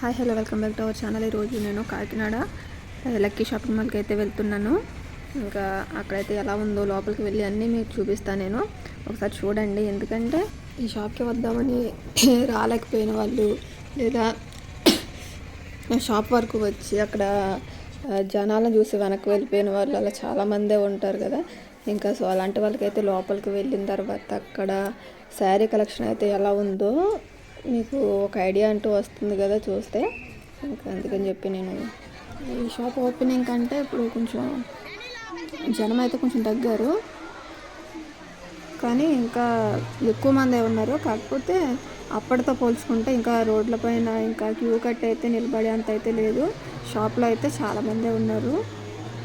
Hi hello welcome back to our channel. ఈరోజు నేను Kakinada lucky shopping మాల్కి అయితే వెళ్తున్నాను. ఇంకా అక్కడైతే ఎలా ఉందో లోపలికి వెళ్ళి అన్నీ మీకు చూపిస్తాను నేను. ఒకసారి చూడండి. ఎందుకంటే ఈ షాప్కి వద్దామని రాలేకపోయిన వాళ్ళు లేదా షాప్ వరకు వచ్చి అక్కడ జనాలను చూసి వెనక్కి వెళ్ళిపోయిన వాళ్ళు అలా చాలామందే ఉంటారు కదా. ఇంకా సో అలాంటి వాళ్ళకైతే లోపలికి వెళ్ళిన తర్వాత అక్కడ శారీ కలెక్షన్ అయితే ఎలా ఉందో మీకు ఒక ఐడియా అంటూ వస్తుంది కదా చూస్తే. ఇంకా అందుకని చెప్పి నేను ఈ షాప్ ఓపెనింగ్ కంటే ఇప్పుడు కొంచెం జనం అయితే కొంచెం తగ్గారు. కానీ ఇంకా ఎక్కువ మందే ఉన్నారు. కాకపోతే అప్పటితో పోల్చుకుంటే ఇంకా రోడ్ల పైన ఇంకా క్యూ కట్ అయితే నిలబడే అంత అయితే లేదు. షాప్లో అయితే చాలామందే ఉన్నారు.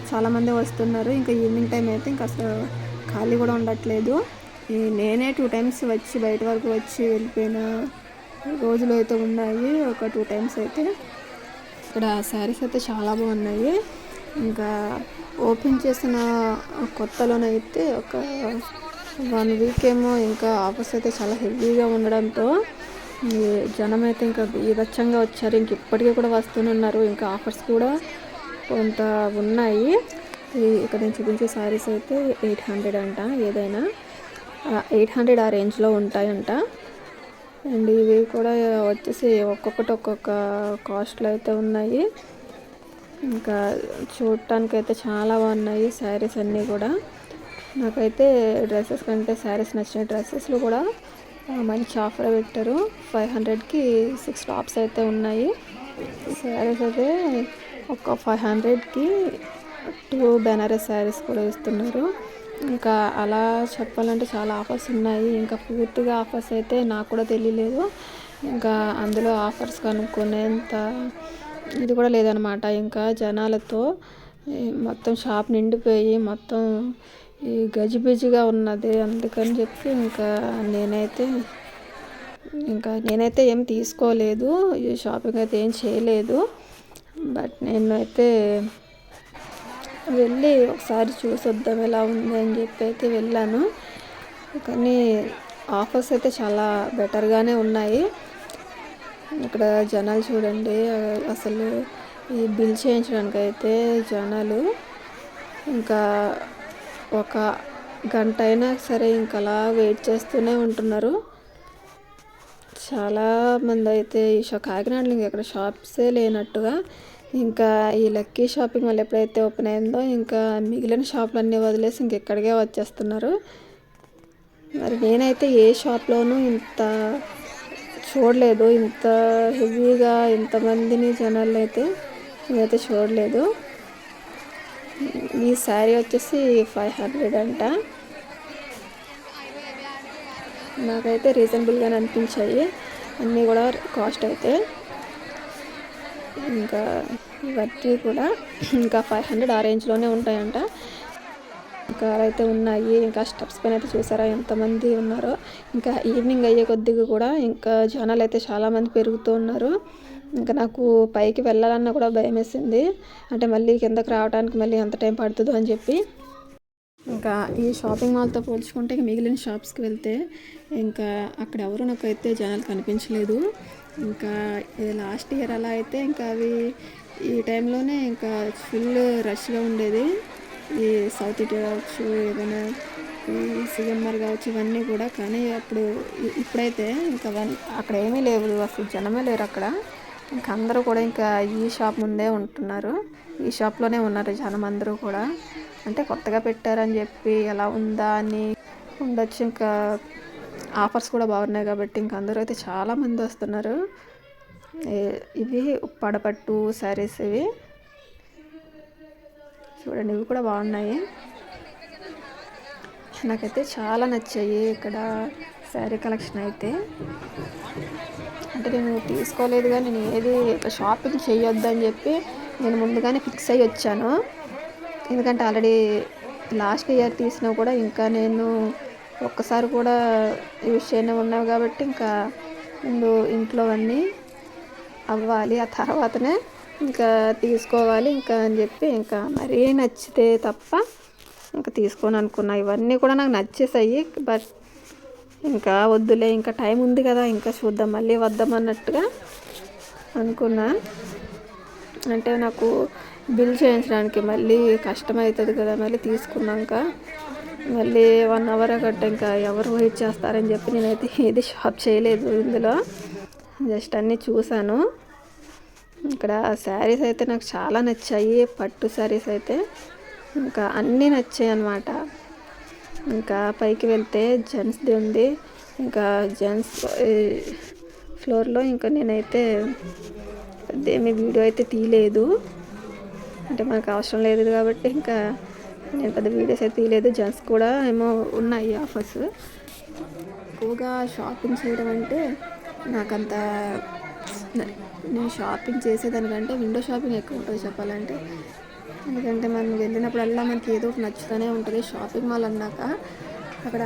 చాలామంది వస్తున్నారు. ఇంకా ఈవినింగ్ టైం అయితే ఇంకా అసలు ఖాళీ కూడా ఉండట్లేదు. ఈ నేనే టూ టైమ్స్ వచ్చి బయట వరకు వచ్చి వెళ్ళిపోయిన రోజులు అయితే ఉన్నాయి. ఒక టూ టైమ్స్ అయితే. ఇక్కడ శారీస్ అయితే చాలా బాగున్నాయి. ఇంకా ఓపెన్ చేసిన కొత్తలోనైతే ఒక వన్ వీక్ ఏమో ఇంకా ఆఫర్స్ అయితే చాలా హెవీగా ఉండడంతో జనం అయితే ఇంకా బీభత్సంగా వచ్చారు. ఇంక ఇప్పటికీ కూడా వస్తూనే ఉన్నారు. ఇంకా ఆఫర్స్ కూడా కొంత ఉన్నాయి. ఇక్కడ నేను చూపించే శారీస్ అయితే ఎయిట్ హండ్రెడ్ అంట ఏదైనా. ఎయిట్ హండ్రెడ్ ఆ రేంజ్లో ఉంటాయంట. అండ్. ఇవి కూడా వచ్చేసి ఒక్కొక్కటి ఒక్కొక్క కాస్ట్లో అయితే ఉన్నాయి. ఇంకా చూడటానికి అయితే చాలా బాగున్నాయి శారీస్ అన్నీ కూడా. నాకైతే డ్రెస్సెస్ కంటే శారీస్ నచ్చిన డ్రెస్సెస్లో కూడా మంచి ఆఫర్ పెట్టారు. ఫైవ్ హండ్రెడ్కి సిక్స్ టాప్స్ అయితే ఉన్నాయి. శారీస్ అయితే ఒక ఫైవ్ హండ్రెడ్కి టూ బెనారస్ శారీస్ కూడా ఇస్తున్నారు. ఇంకా అలా చెప్పాలంటే చాలా ఆఫర్స్ ఉన్నాయి. ఇంకా పూర్తిగా ఆఫర్స్ అయితే నాకు కూడా తెలియలేదు ఇంకా అందులో ఆఫర్స్ కనుక్కునేంత ఇది కూడా లేదనమాట ఇంకా జనాలతో మొత్తం షాప్ నిండిపోయి మొత్తం ఈ గజిబిజిగా ఉన్నది అందుకని చెప్పి ఇంకా నేనైతే ఇంకా నేనైతే ఏం తీసుకోలేదు. ఈ షాపింగ్ అయితే ఏం చేయలేదు. బట్ నేనైతే వెళ్ళి ఒకసారి చూసొద్దాం ఎలా ఉంది అని చెప్పి అయితే వెళ్ళాను. కానీ ఆఫర్స్ అయితే చాలా బెటర్గానే ఉన్నాయి. ఇక్కడ జనాలు చూడండి అసలు ఈ బిల్ చేయించడానికి అయితే జనాలు ఇంకా ఒక గంట అయినా సరే ఇంకా అలా వెయిట్ చేస్తూనే ఉంటున్నారు. చాలా మంది అయితే ఈ షా కాకినాడలో ఇంకా ఇక్కడ షాప్సే లేనట్టుగా ఇంకా ఈ లక్కీ షాపింగ్ మళ్ళీ ఎప్పుడైతే ఓపెన్ అయిందో ఇంకా మిగిలిన షాపులన్నీ వదిలేసి ఇంకెక్కడికే వచ్చేస్తున్నారు. మరి నేనైతే ఏ షాప్లోనూ ఇంత చూడలేదు. ఇంత హెవీగా ఇంతమందిని జనాలు అయితే నేనైతే చూడలేదు. ఈ శారీ వచ్చేసి ఫైవ్ హండ్రెడ్ అంట. నాకైతే రీజనబుల్గానే అనిపించాయి. అన్నీ కూడా కాస్ట్ అయితే. ఇంకా ఇవన్నీ కూడా ఇంకా ఫైవ్ హండ్రెడ్ ఆ రేంజ్లోనే ఉంటాయంట. ఇంకా అయితే ఉన్నాయి. ఇంకా స్టెప్స్ పైన అయితే చూసారా ఎంతమంది ఉన్నారో. ఇంకా ఈవినింగ్ అయ్యే కొద్దిగా కూడా ఇంకా జనాలు అయితే చాలామంది పెరుగుతూ ఉన్నారు. ఇంకా నాకు పైకి వెళ్ళాలన్నా కూడా భయం వేసింది. అంటే మళ్ళీ కిందకి రావడానికి మళ్ళీ ఎంత టైం పడుతుందో అని చెప్పి. ఇంకా ఈ షాపింగ్ మాల్తో పోల్చుకుంటే ఇంకా మిగిలిన షాప్స్కి వెళ్తే ఇంకా అక్కడ ఎవరు నాకైతే జనాలు కనిపించలేదు. ఇంకా ఇది లాస్ట్ ఇయర్ అలా అయితే ఇంకా అవి ఈ టైంలోనే ఇంకా ఫుల్ రష్గా ఉండేది. ఈ సౌత్ ఇండియా కావచ్చు ఏదైనా సిఎంఆర్ కావచ్చు ఇవన్నీ కూడా. కానీ అప్పుడు ఇప్పుడైతే ఇంకా అక్కడ ఏమీ లేవు. అసలు జనమే లేరు అక్కడ. ఇంకా అందరూ కూడా ఇంకా ఈ షాప్ ముందే ఉంటున్నారు. ఈ షాప్లోనే ఉన్నారు జనం అందరూ కూడా. అంటే కొత్తగా పెట్టారని చెప్పి ఎలా ఉందా అని ఉండొచ్చు ఇంకా ఆఫర్స్ కూడా బాగున్నాయి కాబట్టి ఇంకా అందరూ అయితే చాలా మంది వస్తున్నారు. ఇవి పడపట్టు శారీస్ ఇవి. చూడండి ఇవి కూడా బాగున్నాయి. నాకైతే చాలా నచ్చాయి ఇక్కడ శారీ కలెక్షన్ అయితే. అంటే నేను తీసుకోలేదు కానీ నేను ఏది షాపింగ్ చేయొద్దు అని చెప్పి నేను ముందుగానే ఫిక్స్ అయ్యి వచ్చాను. ఎందుకంటే ఆల్రెడీ లాస్ట్ ఇయర్ తీసినా కూడా ఇంకా నేను ఒక్కసారి కూడా యూజ్ చేయని ఉన్నావు కాబట్టి ఇంకా ముందు ఇంట్లో అన్నీ అవ్వాలి. ఆ తర్వాతనే ఇంకా తీసుకోవాలి ఇంకా అని చెప్పి ఇంకా మరీ నచ్చితే తప్ప ఇంకా తీసుకొని అనుకున్నా. ఇవన్నీ కూడా నాకు నచ్చేసాయి బట్ ఇంకా వద్దులే ఇంకా టైం ఉంది కదా ఇంకా చూద్దాం మళ్ళీ వద్దాం అన్నట్టుగా అనుకున్నా. అంటే నాకు బిల్ చేయించడానికి మళ్ళీ కష్టమవుతుంది కదా మళ్ళీ తీసుకున్నాక. మళ్ళీ వన్ అవర్ గట్ట ఇంకా ఎవరు వెయిట్ చేస్తారని చెప్పి నేనైతే ఏది షాప్ చేయలేదు ఇందులో. జస్ట్ అన్నీ చూశాను. ఇక్కడ శారీస్ అయితే నాకు చాలా నచ్చాయి పట్టు శారీస్ అయితే. ఇంకా అన్నీ నచ్చాయి అన్నమాట. ఇంకా పైకి వెళ్తే జెంట్స్ది ఉంది. ఇంకా జెంట్స్ ఫ్లోర్లో ఇంకా నేనైతే ఏమి వీడియో అయితే తీయలేదు. అంటే మనకు అవసరం లేదు కాబట్టి ఇంకా నేను పెద్ద వీడియోస్ అయితే తీయలేదు. జస్ట్ కూడా ఏమో ఉన్నాయి ఆఫర్స్. ఎక్కువగా షాపింగ్ చేయడం అంటే నాకంత నేను షాపింగ్ చేసేదానికంటే విండో షాపింగ్ ఎక్కువ ఉంటుంది చెప్పాలంటే. ఎందుకంటే మనం వెళ్ళినప్పుడల్లా మనకి ఏదో ఒకటి నచ్చుతూనే ఉంటుంది. షాపింగ్ మాల్ అన్నాక అక్కడ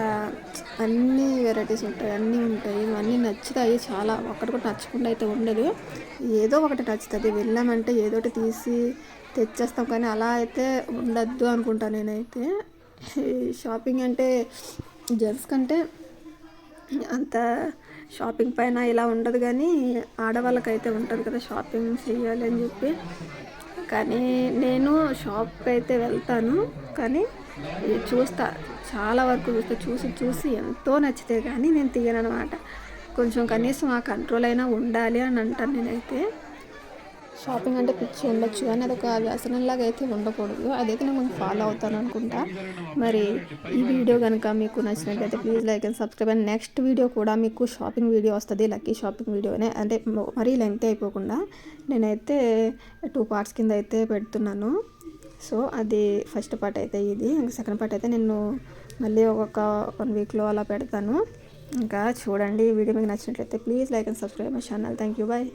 అన్ని వెరైటీస్ ఉంటాయి. అన్నీ ఉంటాయి. అన్నీ నచ్చుతాయి చాలా. ఒక్కటి కూడా నచ్చకుండా అయితే ఉండదు. ఏదో ఒకటి నచ్చుతుంది. వెళ్ళామంటే ఏదో ఒకటి తీసి తెచ్చేస్తాం కానీ అలా అయితే ఉండద్దు అనుకుంటా నేనైతే. షాపింగ్ అంటే జెంట్స్ కంటే అంత షాపింగ్ పైన ఇలా ఉండదు కానీ ఆడవాళ్ళకైతే ఉంటుంది కదా షాపింగ్ చేయాలి అని చెప్పి. కానీ నేను షాప్కి అయితే వెళ్తాను కానీ చూస్తా చాలా వరకు చూస్తా చూసి చూసి ఎంతో నచ్చితే కానీ నేను తీయను అనమాట కొంచెం కనీసం ఆ కంట్రోల్ అయినా ఉండాలి అని అంటాను నేనైతే. షాపింగ్ అంటే పిచ్చి ఉండొచ్చు కానీ అది ఒక వ్యసనంలాగా అయితే ఉండకూడదు. అదైతే నేను ఫాలో అవుతాను అనుకుంటా. మరి ఈ వీడియో కనుక మీకు నచ్చినట్లయితే please like and subscribe. And next video కూడా మీకు షాపింగ్ వీడియో వస్తుంది. లక్కీ షాపింగ్ వీడియోనే. అంటే మరీ లెంగ్త్ అయిపోకుండా నేనైతే టూ పార్ట్స్ కింద అయితే పెడుతున్నాను. సో అది ఫస్ట్ పార్ట్ అయితే ఇది. ఇంకా సెకండ్ పార్ట్ అయితే నేను మళ్ళీ ఒక వన్ వీక్లో అలా పెడతాను. ఇంకా చూడండి. వీడియో మీకు నచ్చినట్లయితే please like and subscribe my channel. Thank you. Bye.